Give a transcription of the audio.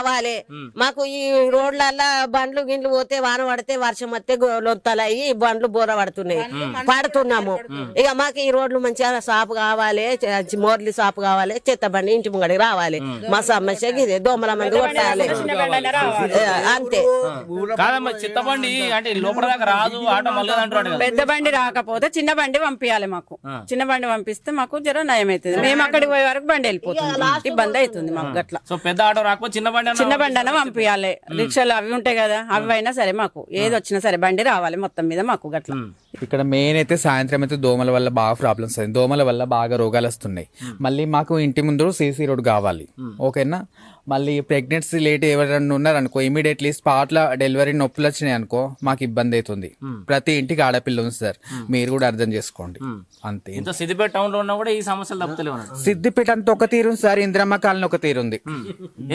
రావాలి మాకు ఈ రోడ్లల్లా బండ్లు గిండ్లు పోతే వాన పడితే వర్షం వస్తే లొత్తలయ్యి బండ్లు బోర పడుతున్నాయి. పడుతున్నాము. ఇక మాకు ఈ రోడ్లు మంచిగా సాపు కావాలి మోర్లి సాపు కావాలి చెత్త బండి ఇంటి ముంగడికి రావాలి. మా సమస్య ఇదే దోమల మంది కొట్టాలి. అంతే. చిత్తబండి అంటే లోపల దాకా రాదు ఆటో మళ్ళీ అంటాడు కదా పెద్ద బండి రాకపోతే చిన్న బండి పంపించాలి మాకు. చిన్న బండి పంపిస్తే మాకు జర నయం అవుతుంది మేము అక్కడికి పోయే వరకు బండి వెళ్ళిపోతుంది. ఇబ్బంది అవుతుంది మాకు గట్ల. సో పెద్ద ఆటో రాకపోతే చిన్న బండి చిన్న బండి అయినా పంపించాలి రిక్షాలు అవి ఉంటాయి కదా అవి అయినా సరే మాకు. ఏది వచ్చినా సరే బండి రావాలి మొత్తం మీద మాకు గట్ల. ఇక్కడ మెయిన్ అయితే సాయంత్రం అయితే దోమల వల్ల బాగా ప్రాబ్లమ్స్ అవుతాయి దోమల వల్ల బాగా రోగాలు వస్తున్నాయి. మళ్ళీ మాకు ఇంటి ముందు సీసీ రోడ్ కావాలి. ఓకేనా? మళ్ళీ ప్రెగ్నెన్సీ లేట్ ఎవరైనా ఉన్నారనుకో ఇమీడియట్లీ స్పాట్లో డెలివరీ నొప్పులు వచ్చినాయి అనుకో మాకు ఇబ్బంది అవుతుంది. ప్రతి ఇంటికి ఆడపిల్ల ఉంది సార్. మీరు కూడా అర్థం చేసుకోండి. అంతే. ఇంత సిద్దిపేట టౌన్లో ఉన్నా కూడా ఈ సమస్యలు సిద్దిపేట అంతా ఒక తీరు ఉంది సార్. ఇంద్రమ్మ కాలనీ ఒక తీరు ఉంది